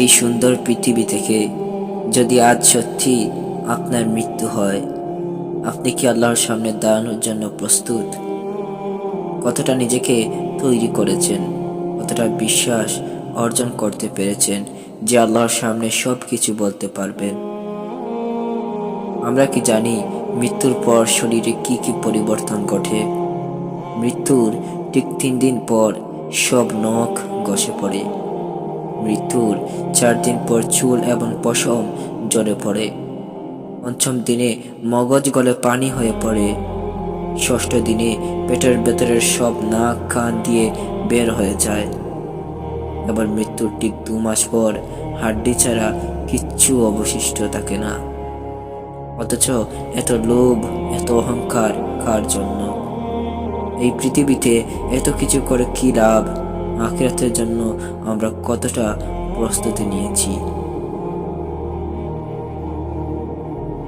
এই সুন্দর পৃথিবী থেকে যদি আজ সত্যি আপনার মৃত্যু হয়, আপনি কি আল্লাহর সামনে দাঁড়ানোর জন্য প্রস্তুত? কতটা নিজেকে তৈরি করেছেন, কতটা বিশ্বাস অর্জন করতে পেরেছেন যে আল্লাহর সামনে সব কিছু বলতে পারবেন? আমরা কি জানি মৃত্যুর পর শরীরে কি কি পরিবর্তন ঘটে? মৃত্যুর ঠিক তিন দিন পর সব নখ গসে পড়ে। মৃত্যুর চার দিন পর চুল এবং পশম জ্বরে পড়ে। পঞ্চম দিনে মগজ গলে পানি হয়ে পড়ে। ষষ্ঠ দিনে পেটের ভেতরের সব নাক, কান দিয়ে বের হয়ে যায়। এবার মৃত্যুর ঠিক দু মাস পর হাড্ডি ছাড়া কিচ্ছু অবশিষ্ট থাকে না। অথচ এত লোভ, এত অহংকার কার জন্য? এই পৃথিবীতে এত কিছু করে কি লাভ? আখিরাতের জন্য আমরা কতটা প্রস্তুতি নিয়েছি?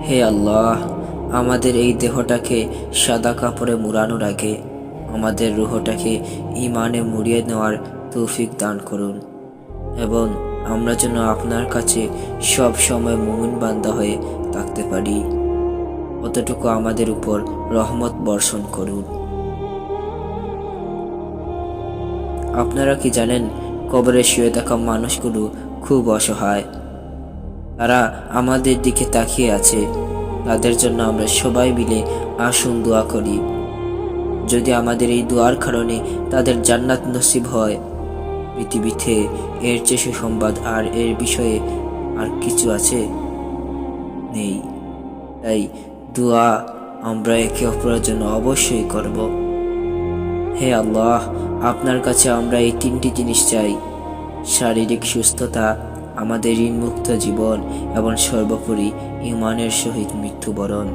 হে আল্লাহ, আমাদের এই দেহটাকে সাদা কাপড়ে মুড়ানোর আগে আমাদের রুহটাকে ইমানে মুড়িয়ে নেওয়ার তৌফিক দান করুন এবং আমরা যেন আপনার কাছে সব সময় মুমিন বান্দা হয়ে থাকতে পারি। অতটুকু আমাদের উপর রহমত বর্ষণ করুন। আপনারা কি জানেন কবরে শুয়ে থাকা মানুষগুলো খুব অসহায়? তারা আমাদের দিকে তাকিয়ে আছে। তাদের জন্য আমরা সবাই মিলে আসুন দোয়া করি। যদি আমাদের এই দোয়ার কারণে তাদের জান্নাত নসিব হয়, পৃথিবীতে এর চেয়ে সুসংবাদ আর এর বিষয়ে আর কিছু আছে? নেই। তাই দোয়া আমরা একে অপরের জন্য অবশ্যই করব। হে আল্লাহ, আপনার কাছে আমরা এই তিনটি জিনিস চাই। শারীরিক সুস্থতা, আমাদের ঋণমুক্ত জীবন এবং সর্বোপরি ইমানের সহিত মৃত্যুবরণ।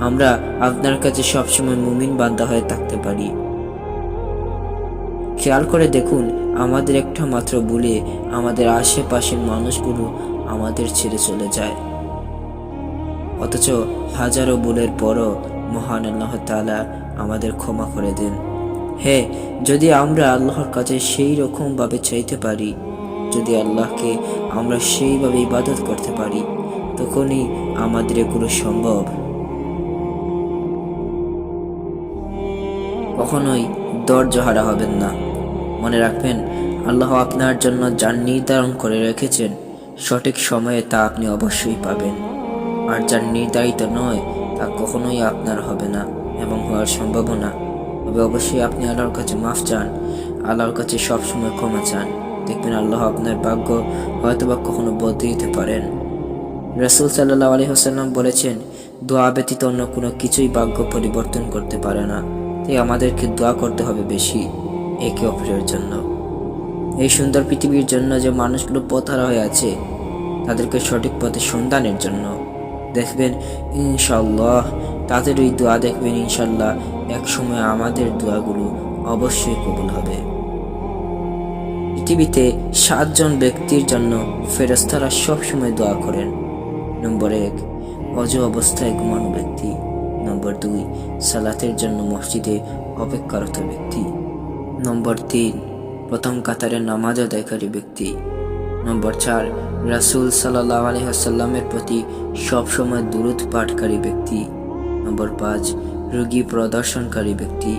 আমরা আপনার কাছে সবসময় মুমিন বান্ধা হয়ে থাকতে পারি। খেয়াল করে দেখুন, আমাদের একটা মাত্র বলে আমাদের আশেপাশের মানুষগুলো আমাদের ছেড়ে চলে যায়। অথচ হাজারো বুলের পরও মহান আল্লাহ তাআলা আমাদের ক্ষমা করে দেন। হে, যদি আমরা আল্লাহর কাছে সেই রকমভাবে চাইতে পারি, যদি আল্লাহকে আমরা সেইভাবে ইবাদত করতে পারি, তখনই আমাদের এগুলো সম্ভব। কখনোই দরজহারা হবেন না। মনে রাখবেন, আল্লাহ আপনার জন্য যার নির্ধারণ করে রেখেছেন, সঠিক সময়ে তা আপনি অবশ্যই পাবেন। আর যার নির্ধারিত নয় তা কখনোই আপনার হবে না এবং হওয়ার সম্ভাবনা। তবে অবশ্যই আপনি আল্লাহর কাছে মাফ চান, আল্লাহর কাছে সবসময় ক্ষমা চান। দেখবেন আল্লাহ আপনার ভাগ্য হয়তো বা কখনো বদলে দিতে পারেন। রসুল সাল্লাহ আলী হাসাল্লাম বলেছেন, দোয়া ব্যতীত অন্য কোনো কিছুই ভাগ্য পরিবর্তন করতে পারে না। তাই আমাদেরকে দোয়া করতে হবে বেশি একে অপরের জন্য। এই সুন্দর পৃথিবীর জন্য যে মানুষগুলো পথারা হয়ে আছে, তাদেরকে সঠিক পথে সন্ধানের জন্য। দেখবেন, ইনশাল্লাহ, তাদের ওই দোয়া দেখবেন, ইনশাল্লাহ এক সময় আমাদের দোয়াগুলো অবশ্যই কবুল হবে। পৃথিবীতে সাতজন ব্যক্তির জন্য ফেরস্তারা সবসময় দোয়া করেন। নম্বর এক, অজ অবস্থায় ঘুমানো ব্যক্তি। নম্বর দুই, সালাতের জন্য মসজিদে অপেক্ষারত ব্যক্তি। নম্বর তিন, প্রথম কাতারে নামাজ আদায়কারী ব্যক্তি। নম্বর চার, রাসুল সাল্লাহ আলহাসাল্লামের প্রতি সবসময় দূরত পাঠকারী ব্যক্তি। নম্বর পাঁচ, রোগী প্রদর্শনকারী ব্যক্তি।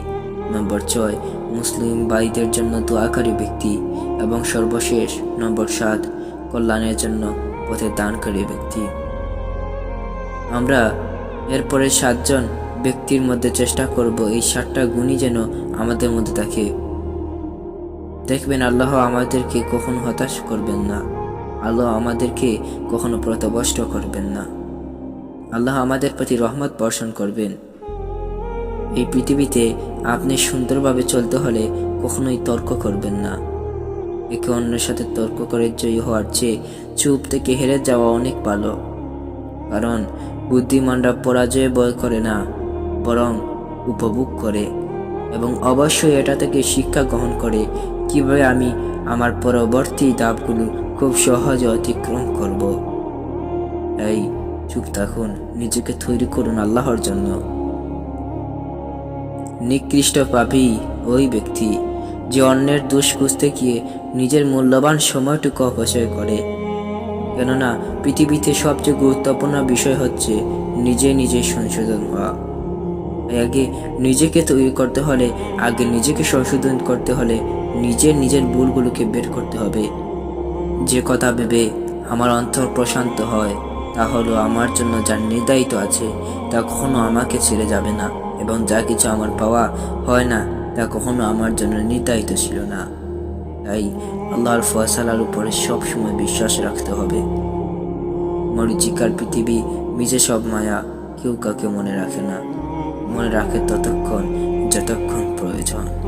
নম্বর ছয়, মুসলিম ভাইদের জন্য দোয়াকারী ব্যক্তি। এবং সর্বশেষ, নম্বর সাত, কল্যাণের জন্য পথে দানকারী ব্যক্তি। আমরা এরপরে সাতজন ব্যক্তির মধ্যে চেষ্টা করব এই সাতটা গুণই যেন আমাদের মধ্যে থাকে। দেখবেন আল্লাহ আমাদেরকে কখনো হতাশ করবেন না। আল্লাহ আমাদেরকে কখনো প্রতবষ্ট করবেন না। আল্লাহ আমাদের প্রতি রহমত বর্ষণ করবেন। এই পৃথিবীতে আপনি সুন্দরভাবে চলতে হলে কখনোই তর্ক করবেন না। একে অন্যের সাথে তর্ক করে জয়ী হওয়ার চেয়ে চুপ থেকে হেরে যাওয়া অনেক ভালো। কারণ বুদ্ধিমানরা পরাজয়ে বয় করে না, বরং উপভোগ করে এবং অবশ্যই এটা থেকে শিক্ষা গ্রহণ করে কীভাবে আমি আমার পরবর্তী ধাপগুলো খুব সহজে অতিক্রম করব? তাই চুপ থাকুন। নিজেকে তৈরি করুন আল্লাহর জন্য। নিকৃষ্ট পাপী ওই ব্যক্তি যে অন্যের দোষ খুঁজতে গিয়ে নিজের মূল্যবান সময়টুকু অপচয় করে। কেননা, পৃথিবীতে সবচেয়ে গুরুত্বপূর্ণ বিষয় হচ্ছে নিজে নিজে সংশোধন হওয়া। আগে নিজেকে তৈরি করতে হলে, আগে নিজেকে সংশোধন করতে হলে নিজের নিজের ভুলগুলোকে বের করতে হবে। যে কথা ভেবে আমার অন্তর প্রশান্ত হয়, তা হলো আমার জন্য যার নির্ধারিত আছে, তা কখনো আমাকে ছেড়ে যাবে না এবং যা কিছু আমার পাওয়া হয় না, তা কখনো আমার জন্য নির্ধারিত ছিল না। তাই আল্লাহর ফয়সালার উপরে সবসময় বিশ্বাস রাখতে হবে। মরিচিকার পৃথিবী মিজে সব মায়া, কেউ কাউকে মনে রাখে না। মনে রাখে ততক্ষণ যতক্ষণ প্রয়োজন।